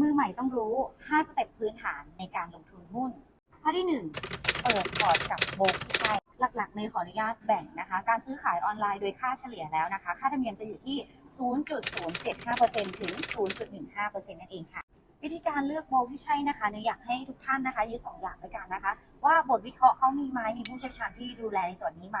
มือใหม่ต้องรู้ 5 สเต็ปพื้นฐานในการลงทุนหุ้น ข้อที่ 1 เปิดพอร์ตกับโบรกที่ใช่หลักๆ ในขออนุญาตแบ่งนะคะ การซื้อขายออนไลน์โดยค่าเฉลี่ยแล้วนะคะ ค่าธรรมเนียมจะอยู่ที่ 0.075%ถึง 0.15%นั่นเองค่ะ วิธีการเลือกโบรกที่ใช่นะคะเนยอยากให้ทุกท่านนะคะยึดสองอย่างด้วยกันนะคะ ว่าบทวิเคราะห์เขามีไหมมีผู้เชี่ยวชาญที่ดูแลในส่วนนี้ไหม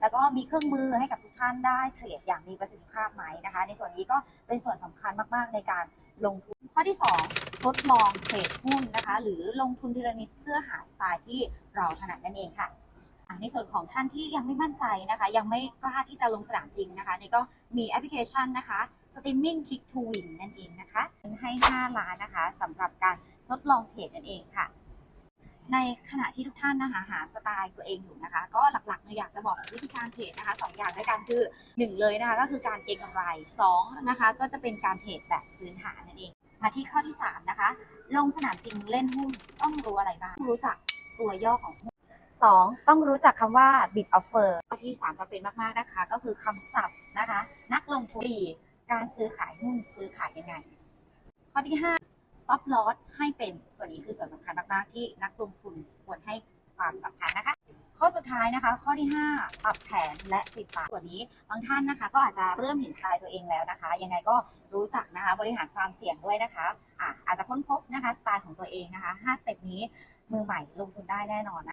แล้วก็มีเครื่องมือให้กับทุกท่านได้เทรดอย่างมีประสิทธิภาพไหมนะคะ ในส่วนนี้ก็เป็นส่วนสำคัญมากๆในการลงทุน ข้อที่ 2 ทดลองเทรดหุ้นนะคะ หรือลงทุนทีละนิดเพื่อหาสไตล์ที่เราถนัดนั่นเองค่ะในส่วนของท่านที่ยังไม่มั่นใจนะคะ ยังไม่กล้าที่จะลงสนามจริงนะคะ นี่ก็มีแอปพลิเคชันนะคะ Streaming Kick to Win นั่นเองนะคะให้ 5 ล้านนะคะสำหรับการทดลองเทรดนั่นเองค่ะ ในขณะที่ทุกท่านนะคะหาสไตล์ตัวเองอยู่นะคะ ก็หลักๆเนี่ยอยากจะบอกวิธีการเทรดนะคะสองอย่างด้วยกันคือหนึ่งเลยนะคะ ก็คือการเก็งกำไรสองนะคะ ก็จะเป็นการเทรดแบบพื้นฐานนั่นเอง มาที่ข้อที่สามนะคะ ลงสนามจริงเล่นหุ้นต้องรู้อะไรบ้างต้องรู้จักตัวย่อของหุ้นสองต้องรู้จักคำว่า bid offer ข้อที่สามจะเป็นมาก ๆ นะคะ ก็คือคำศัพท์นะคะ นักลงทุนการซื้อขายหุ้นซื้อขายยังไง ข้อที่ห้า stop loss ให้เป็นส่วนนี้คือส่วนสำคัญมาก ๆ ที่นักลงทุนควรให้ความสำคัญนะคะ ข้อสุดท้ายนะคะ ข้อที่ 5 ปรับแผนและติดตามส่วนนี้ บางท่านนะคะ ก็อาจจะเริ่มเห็นสไตล์ตัวเองแล้วนะคะ ยังไงก็รู้จักนะคะบริหารความเสี่ยงด้วยนะคะอะอาจจะค้นพบนะคะสไตล์ของตัวเองนะคะ5สเต็ปนี้มือใหม่ลงทุนได้แน่นอนนะ